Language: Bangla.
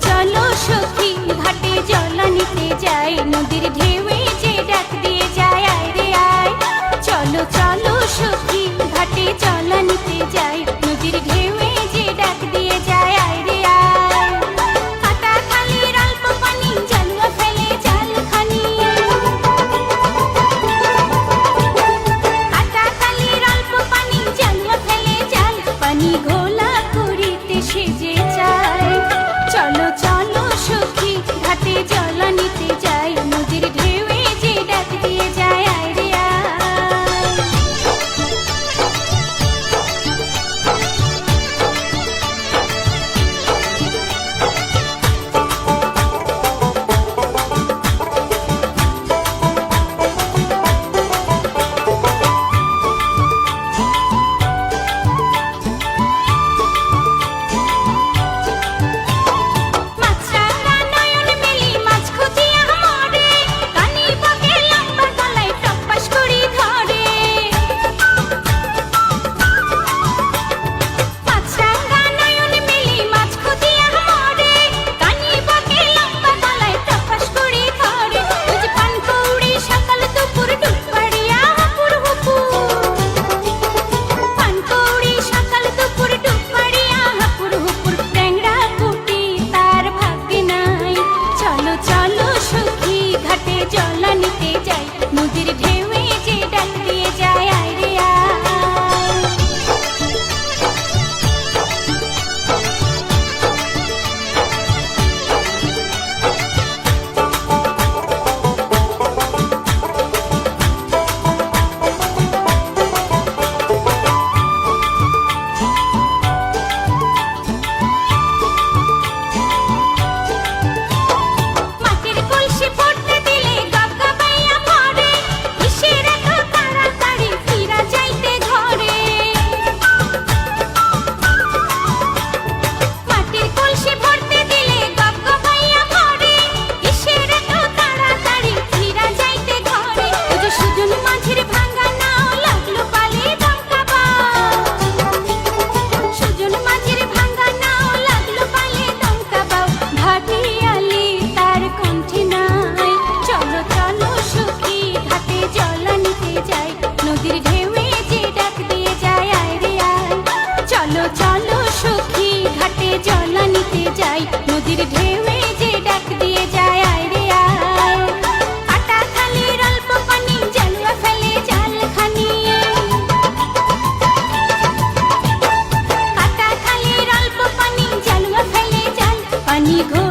চলো সখী, ঘাটে জল নিতে যাই। নদীর ঢেউয়ে যে ডাক দিয়ে যায়, আয় রে আয়। চলো চলো সখী পানি ঘ